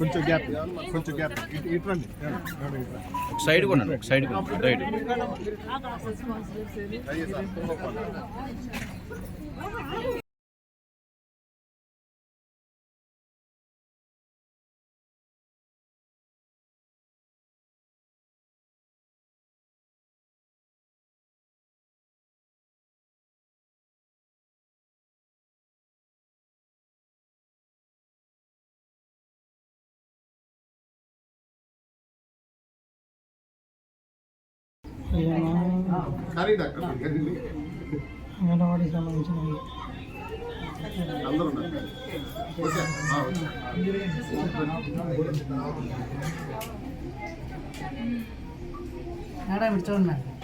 కొంచెం గ్యాప్ కొంచెం గ్యాప్ ఇటు రండి. ఒక సైడ్ కొనండి ఒక సైడ్ కొనండి. రైట్. అంగన్వాడీకి సంబంధించిన అందరూ ఉన్నారు ఓకే ఆ, ఓకే. మేడం ఇటు చూడండి మేడం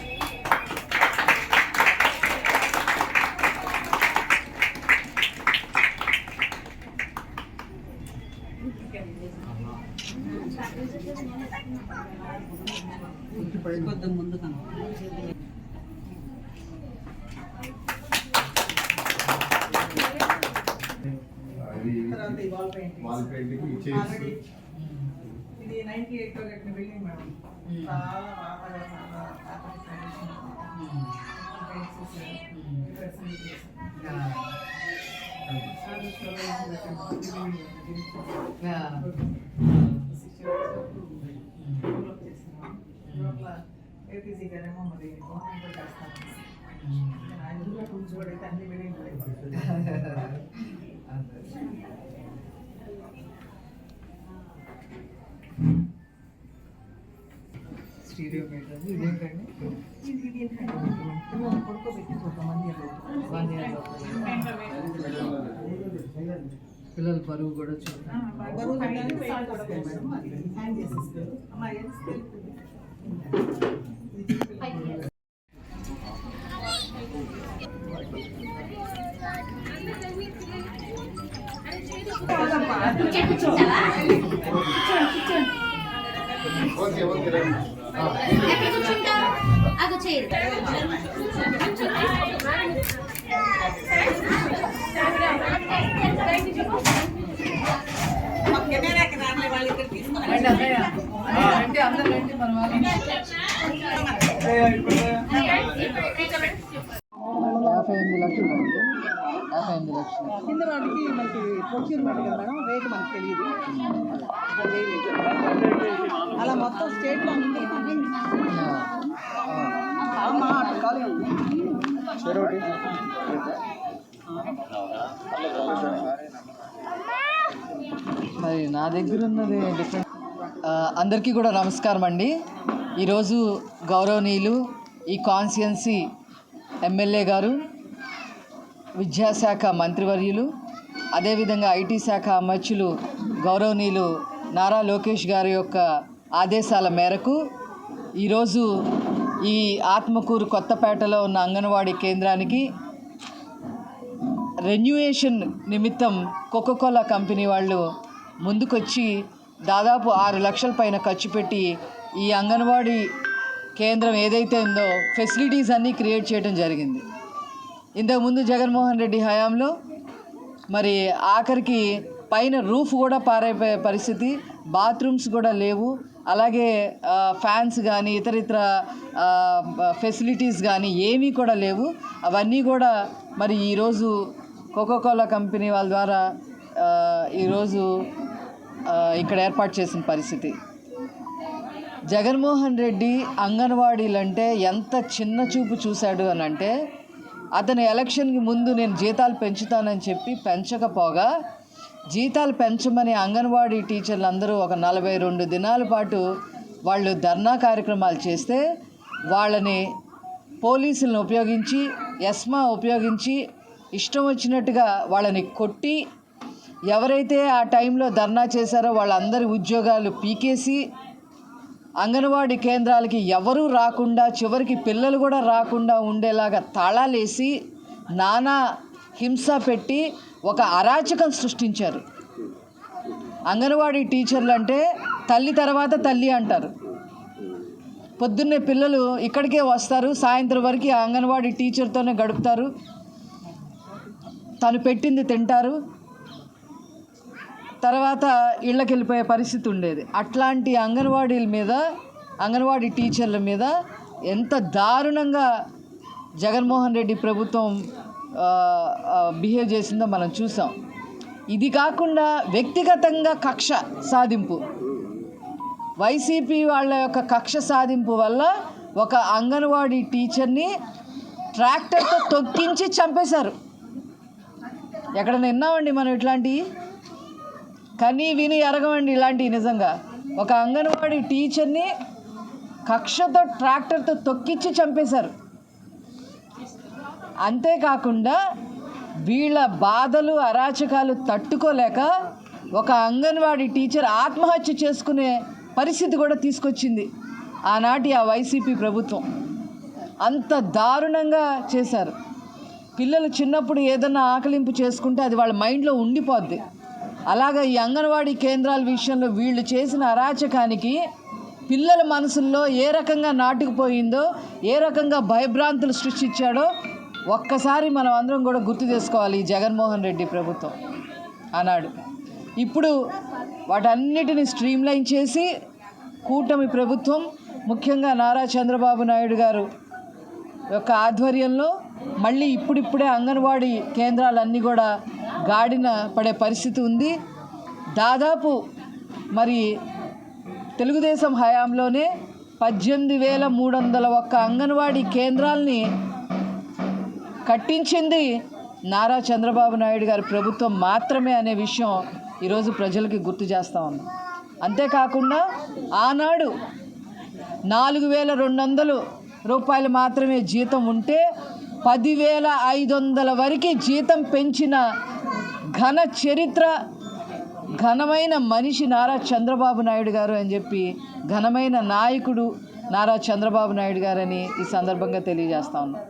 కొద్ది ముందు అది వాల్ పెయింటింగ్ ఈ చైర్స్ ఇది నైన్టీ ఎయిట్లో కట్టిన బిల్డింగ్ మేడం. చాలా బాగా చాలా ఏపీసీ గారేమో మరి గవర్నమెంట్ చేస్తాను ఆయన కూర్చోబడి అన్ని బిల్డింగ్ స్టీరియో మీటర్ ఇదేంటండి పడుకోబెట్టి కొంతమంది వన్ ఇయర్ పిల్లల బరువు కూడా చూడండి బరువు తగ్గాలి, weight కూడా తగ్గాలి మేడం. అది హ్యాండ్ చేసేస్తారు. అమ్మా, ఏం స్కేల్ ఉంది? ఇది పిల్లలు. ఓకే ఓకే రండి. ఆ. ఎక్కడ కూర్చుంటావు అది చేయరు మా కెమెరాకి రాలే వాళ్ళు ఇక్కడ తీసుకొని రండి అన్నయ్య రండి అందరు రండి మన వాళ్ళు యాభై ఎనిమిది లక్షలు. అండి యాభై ఎనిమిది లక్షలు కింద వాడికి మనకి ప్రొక్యూర్మెంట్ కదా మేడం రేటు మనకు తెలియదు అలా మొత్తం స్టేట్లో ఉంది అమ్మా అటు ఖాళీ ఉంది మరి నా దగ్గర ఉన్నది డిఫరెంట్ అందరికీ కూడా నమస్కారం అండి. ఈరోజు గౌరవనీయులు ఈ కాన్స్టిట్యున్సీ ఎమ్మెల్యే గారు విద్యాశాఖ మంత్రివర్యులు అదేవిధంగా ఐటీ శాఖ అమర్చులు గౌరవనీయులు నారా లోకేష్ గారి యొక్క ఆదేశాల మేరకు ఈరోజు ఈ ఆత్మకూరు కొత్తపేటలో ఉన్న అంగన్వాడీ కేంద్రానికి రెన్యుయేషన్ నిమిత్తం కోకోకోలా కంపెనీ వాళ్ళు ముందుకొచ్చి దాదాపు ఆరు లక్షల పైన ఖర్చు పెట్టి ఈ అంగన్వాడీ కేంద్రం ఏదైతే ఉందో ఫెసిలిటీస్ అన్నీ క్రియేట్ చేయడం జరిగింది. ఇంతకుముందు జగన్మోహన్ రెడ్డి హయాంలో మరి ఆఖరికి పైన రూఫ్ కూడా పారైపోయే పరిస్థితి బాత్రూమ్స్ కూడా లేవు. అలాగే ఫ్యాన్స్ కానీ ఇతర ఇతర ఫెసిలిటీస్ కానీ ఏమీ కూడా లేవు. అవన్నీ కూడా మరి ఈరోజు కోకోకోలా కంపెనీ వాళ్ళ ద్వారా ఈరోజు ఇక్కడ ఏర్పాటు చేసిన పరిస్థితి. జగన్మోహన్ రెడ్డి అంగన్వాడీలంటే ఎంత చిన్న చూపు చూశాడు అని అంటే అతను ఎలక్షన్కి ముందు నేను జీతాలు పెంచుతానని చెప్పి పెంచకపోగా జీతాలు పెంచమని అంగన్వాడీ టీచర్లు అందరూ ఒక నలభై రెండు దినాల పాటు వాళ్ళు ధర్నా కార్యక్రమాలు చేస్తే వాళ్ళని పోలీసులను ఉపయోగించి ఎస్మా ఉపయోగించి ఇష్టం వచ్చినట్టుగా వాళ్ళని కొట్టి ఎవరైతే ఆ టైంలో ధర్నా చేశారో వాళ్ళందరి ఉద్యోగాలు పీకేసి అంగన్వాడీ కేంద్రాలకి ఎవరూ రాకుండా చివరికి పిల్లలు కూడా రాకుండా ఉండేలాగా తాళాలేసి నానా హింస పెట్టి ఒక అరాచకం సృష్టించారు. అంగన్వాడీ టీచర్లు అంటే తల్లి తర్వాత తల్లి అంటారు. పొద్దున్నే పిల్లలు ఇక్కడికే వస్తారు సాయంత్రం వరకు అంగన్వాడీ టీచర్తోనే గడుపుతారు. తను పెట్టింది తింటారు. తర్వాత ఇళ్ళకి వెళ్ళిపోయే పరిస్థితి ఉండేది. అట్లాంటి అంగన్వాడీల మీద అంగన్వాడీ టీచర్ల మీద ఎంత దారుణంగా జగన్మోహన్ రెడ్డి ప్రభుత్వం బిహేవ్ చేసిందో మనం చూసాం. ఇది కాకుండా వ్యక్తిగతంగా కక్ష సాధింపు. వైసీపీ వాళ్ళ యొక్క కక్ష సాధింపు వల్ల ఒక అంగన్వాడీ టీచర్ని ట్రాక్టర్తో తొక్కించి చంపేశారు. ఎక్కడ విన్నామండి మనం ఇట్లాంటివి కనీ విని ఎరగమండి ఇలాంటివి నిజంగా. ఒక అంగన్వాడీ టీచర్ని కక్షతో ట్రాక్టర్తో తొక్కించి చంపేశారు. అంతేకాకుండా వీళ్ళ బాధలు అరాచకాలు తట్టుకోలేక ఒక అంగన్వాడీ టీచర్ ఆత్మహత్య చేసుకునే పరిస్థితి కూడా తీసుకొచ్చింది ఆనాటి ఆ వైసీపీ ప్రభుత్వం. అంత దారుణంగా చేశారు. పిల్లలు చిన్నప్పుడు ఏదన్నా ఆకలింపు చేసుకుంటే అది వాళ్ళ మైండ్లో ఉండిపోద్ది. అలాగా ఈ అంగన్వాడీ కేంద్రాల విషయంలో వీళ్ళు చేసిన అరాచకానికి పిల్లల మనసుల్లో ఏ రకంగా నాటుకుపోయిందో ఏ రకంగా భయభ్రాంతులు సృష్టించాడో ఒక్కసారి మనం అందరం కూడా గుర్తు చేసుకోవాలి ఈ జగన్మోహన్ రెడ్డి ప్రభుత్వం అన్నాడు ఇప్పుడు వాటన్నిటిని స్ట్రీమ్లైన్ చేసి కూటమి ప్రభుత్వం ముఖ్యంగా నారా చంద్రబాబు నాయుడు గారు యొక్క ఆధ్వర్యంలో మళ్ళీ ఇప్పుడిప్పుడే అంగన్వాడీ కేంద్రాలన్నీ కూడా గాడిన పడే పరిస్థితి ఉంది. దాదాపు మరి తెలుగుదేశం హయాంలోనే పద్దెనిమిది వేల మూడు వందల ఒక్క అంగన్వాడీ కేంద్రాలని కట్టించింది నారా చంద్రబాబు నాయుడు గారి ప్రభుత్వం మాత్రమే అనే విషయం ఈరోజు ప్రజలకి గుర్తు చేస్తా ఉన్నాం. అంతేకాకుండా ఆనాడు నాలుగు వేల రెండు వందలు రూపాయలు మాత్రమే జీతం ఉంటే పదివేల ఐదు వందల వరకు జీతం పెంచిన ఘన చరిత్ర ఘనమైన మనిషి నారా చంద్రబాబు నాయుడు గారు అని చెప్పి ఘనమైన నాయకుడు నారా చంద్రబాబు నాయుడు గారని ఈ సందర్భంగా తెలియజేస్తా ఉన్నాం.